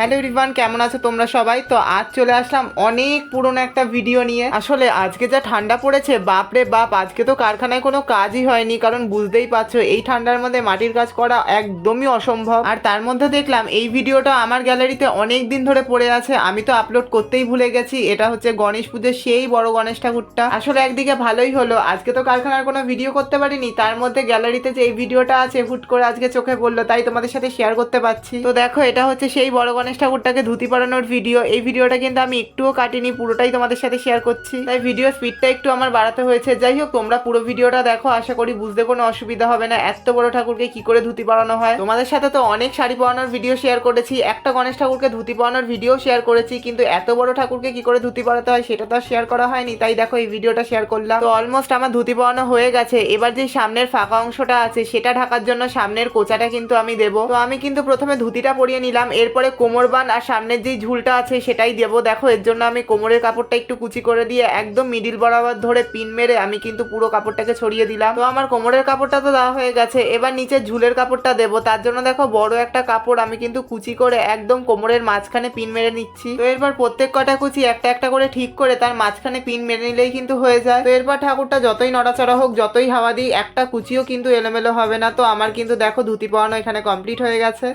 Hello Rivan কেমন আছো তোমরা সবাই? তো আজ চলে আসলাম অনেক পুরনো একটা ভিডিও নিয়ে। আসলে আজকে যা ঠান্ডা পড়েছে বাপ রে বাপ, আজকে তো কারখানায় কোনো কাজই হয়নি, কারণ বুঝতেই পারছ, এই ঠান্ডার মধ্যে মাটির কাজ করা একদমই অসম্ভব। আর তার মধ্যে দেখলাম, এই ভিডিওটা আমার গ্যালারিতে অনেক দিন ধরে পড়ে আছে, আমি তো আপলোড করতেই ভুলে গেছি, এটা হচ্ছে গণেশ পুজোর সেই বড় গণেশ ঠাকুরটা। আসলে একদিকে ভালোই হলো, আজকে তো কারখানার কোনো ভিডিও করতে পারিনি, তার মধ্যে গ্যালারিতে যে এই ভিডিওটা আছে, হুট করে আজকে চোখে পড়ল, তাই তোমাদের সাথে শেয়ার করতে পারছি। তো দেখো, এটা হচ্ছে সেই বড় গণেশ ঠাকুরটাকে ধুতি পরানোর ভিডিও এই ভিডিওটা কিন্তু আমি একটুও কাটিনি, পুরোটাই তোমাদের সাথে শেয়ার করছি। তাই ভিডিও স্পিডটা একটু আমার বাড়াতে হয়েছে। যাই হোক, তোমরা পুরো ভিডিওটা দেখো, আশা করি বুঝতে কোনো অসুবিধা হবে না। এত বড় ঠাকুরকে কি করে ধুতি পরানো হয়? তোমাদের সাথে তো অনেক শাড়ি পরানোর ভিডিও শেয়ার করেছি, একটা গণেশ ঠাকুরকে ধুতি পরানোর ভিডিও শেয়ার করেছি, কিন্তু এত বড় ঠাকুরকে কি করে ধুতি পরাতে হয় সেটা তো আর শেয়ার করা হয়নি। তাই দেখো, এই ভিডিওটা শেয়ার করলাম। তো অলমোস্ট আমার ধুতি পরানো হয়ে গেছে। এবার যে সামনের ফাঁকা অংশটা আছে, সেটা ঢাকার জন্য সামনের কোচাটা কিন্তু আমি দেবো। তো আমি কিন্তু প্রথমে ধুতিটা পরিয়ে নিলাম, এরপরে কোমর বান আর সামনের যেই ঝুলটা আছে সেটাই দেবো। দেখো, এর জন্য আমি কোমরের কাপড়টা একটু কুচি করে দিয়ে একদম মিডিল বরাবর ধরে পিন মেরে আমি কিন্তু পুরো কাপড়টাকে ছড়িয়ে দিলাম। তো আমার কোমরের কাপড়টা তো দেওয়া হয়ে গেছে, এবার নিচে ঝুলের কাপড়টা দেবো। তার জন্য দেখো, বড় একটা কাপড় আমি কিন্তু কুচি করে একদম কোমরের মাঝখানে পিন মেরে নিচ্ছি। তো এরপর প্রত্যেক কটা কুচি একটা একটা করে ঠিক করে তার মাঝখানে পিন মেরে নিলেই কিন্তু হয়ে যায়। তো এরপর ঠাকুরটা যতই নড়াচড়া হোক, যতই হাওয়া দিই, একটা কুচিও কিন্তু এলোমেলো হবে না। তো আমার কিন্তু দেখো ধুতি পাওয়ানো এখানে কমপ্লিট হয়ে গেছে।